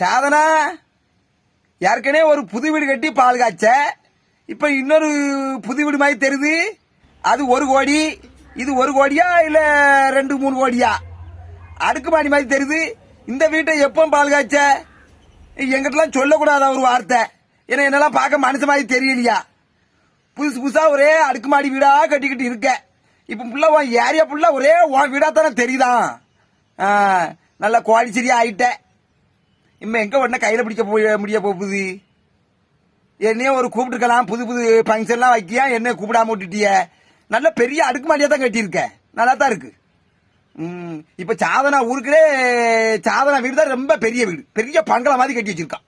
சாதனா ஏற்கனவே ஒரு புது வீடு கட்டி பால் காய்ச்ச. இப்ப இன்னொரு புது வீடு மாதிரி தெரியுது. அது ஒரு கோடி. இது ஒரு கோடியா இல்ல ரெண்டு மூணு கோடியா? அடுக்குமாடி மாதிரி தெரியுது. இந்த வீட்டை எப்போ பால் காய்ச்ச? எங்கிட்டலாம் சொல்லக்கூடாதா ஒரு வார்த்தை? ஏன்னா என்னெல்லாம் பார்க்க மனசு மாதிரி தெரியலையா? புதுசு புதுசாக ஒரே அடுக்குமாடி வீடாக கட்டிக்கிட்டு இருக்க. இப்போ ஃபுல்லாக உன் ஏரியா ஃபுல்லாக ஒரே உன் வீடாக தானே தெரியுதான். நல்ல கோழி சரியா இம்மா எங்கே உடனே கையில் பிடிக்க போய் முடிய போகுது? என்னையும் ஒரு கூப்பிட்டுருக்கலாம் புது புது ஃபங்க்ஷன்லாம் வைக்கியா? என்ன கூப்பிடாம விட்டுட்டிய? நல்ல பெரிய அடுக்குமாடியா தான் கட்டியிருக்கேன் நல்லா தான் இருக்குது இப்போ சாதனா ஊருக்குலே சாதனா வீடு தான் ரொம்ப பெரிய வீடு. பெரிய பங்களா மாதிரி கட்டி வச்சுருக்கான்